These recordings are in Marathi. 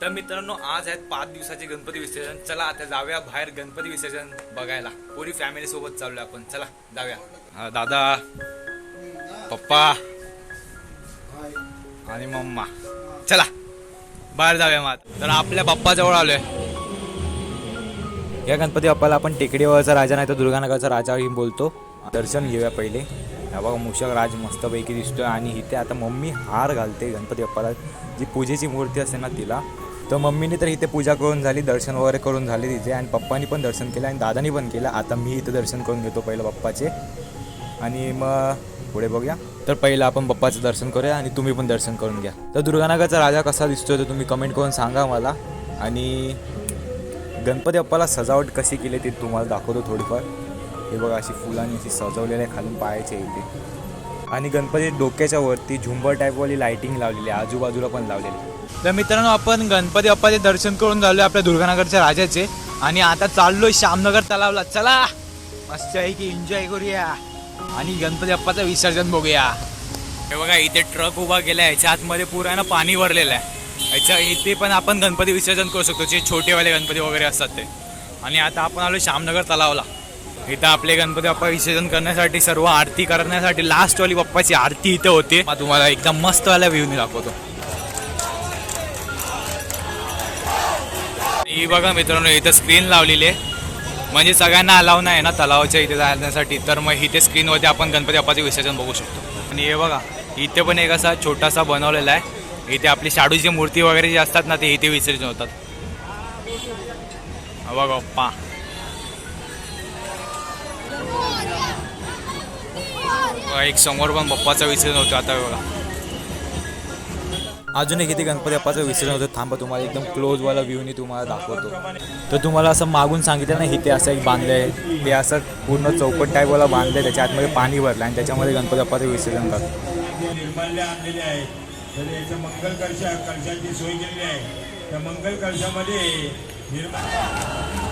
तर मित्रांनो आज आहेत पाच दिवसाचे गणपती विसर्जन. चला आता जाऊया बाहेर गणपती विसर्जन बघायला. पुरी फॅमिली सोबत चाललो आपण. चला जाऊया. हा, दादा. पप्पा. आणि मम्मा. चला बाहेर जाऊया मग तर आपल्या पप्पाजवळ आलोय. या गणपती बाप्पाला आपण टेकडीवरचा राजा नाही तर दुर्गानगरचा राजा ही बोलतो. दर्शन घेऊया पहिले. हा बघा मूषक राज मस्तपैकी दिसतोय. आणि इथे आता मम्मी हार घालते गणपती बाप्पाला. जी पूजेची मूर्ती असते ना तिला. तर मम्मीने तर इथे पूजा करून झाली दर्शन वगैरे करून झाले तिथे. आणि पप्पानी पण दर्शन केलं आणि दादानी पण केलं. आता मी इथं दर्शन करून घेतो पहिलं पप्पाचे. आणि मग पुढे बघूया. तर पहिलं आपण पप्पाचं दर्शन करूया आणि तुम्ही पण दर्शन करून घ्या. तर दुर्गानगरचा राजा कसा दिसतोय तर तुम्ही कमेंट करून सांगा मला. आणि गणपती बाप्पाला सजावट कशी केली ते तुम्हाला दाखवतो थोडीफार. हे बघा अशी फुलांनी अशी सजवलेली आहे खालून पाहायचे इथे. आणि गणपती डोक्याच्या वरती झुंबर टाईपवाली लायटिंग लावलेली आहे. आजूबाजूला पण लावलेली आहे. तर मित्रांनो आपण गणपती बाप्पाचे दर्शन करून झालोय आपल्या दुर्गानगरच्या राजाचे. आणि आता चाललोय श्यामनगर तलावला. चला मस्त आहे की एन्जॉय करूया. आणि गणपती बाप्पाचं विसर्जन बघूया. हे बघा इथे ट्रक उभा केला याच्या आतमध्ये पुरानं पाणी भरलेलं आहे. याच्या इथे पण आपण गणपती विसर्जन करू शकतो. जे छोटेवाले गणपती वगैरे असतात ते. आणि आता आपण आलो श्यामनगर तलावला. इथं आपले गणपती बाप्पा विसर्जन करण्यासाठी सर्व आरती करण्यासाठी लास्टवाली बाप्पाची आरती इथं होते. तुम्हाला एकदम मस्त वाला व्ह्यू मी दाखवतो. ही बघा मित्रांनो इथं स्क्रीन लावलेली आहे. म्हणजे सगळ्यांना अलाव नाही ना तलावाच्या इथे जाण्यासाठी. तर मग इथे स्क्रीनवरती आपण गणपती बाप्पाचं विसर्जन बघू शकतो. आणि हे बघा इथे पण एक असा छोटासा बनवलेला आहे. इथे आपली शाडूची मूर्ती वगैरे जे असतात ना ते इथे विसर्जन होतात. बघा पा एक समोर पण बाप्पाचं विसर्जन होतं आता बघा. अजूनही किती गणपती बाप्पाचं विसर्जन होतं थांबा तुम्हाला एकदम क्लोजवाला व्ह्यूनी तुम्हाला दाखवतो. तर तुम्हाला असं मागून सांगितलं ना इथे असं एक बांधलं आहे. ते असं पूर्ण चौकट टाईपवाला बांधलं आहे त्याच्या आतमध्ये पाणी भरलं आणि त्याच्यामध्ये गणपती बाप्पाचं विसर्जन करतो याचं मंगल कलशा कलशाची सोय केलेली आहे. त्या मंगल कलशामध्ये निर्माण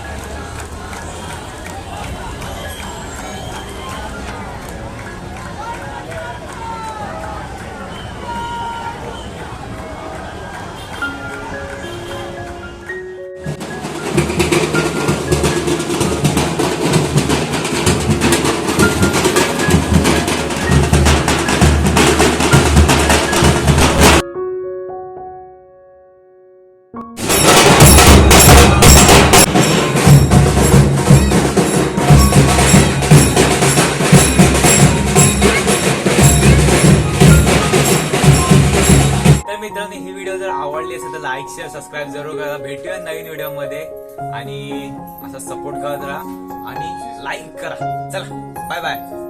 जर आवडली असेल तर लाईक शेअर सबस्क्राईब जरूर करा. भेटूया नवीन व्हिडिओमध्ये. आणि असा सपोर्ट करत राहा आणि लाईक करा. चला बाय बाय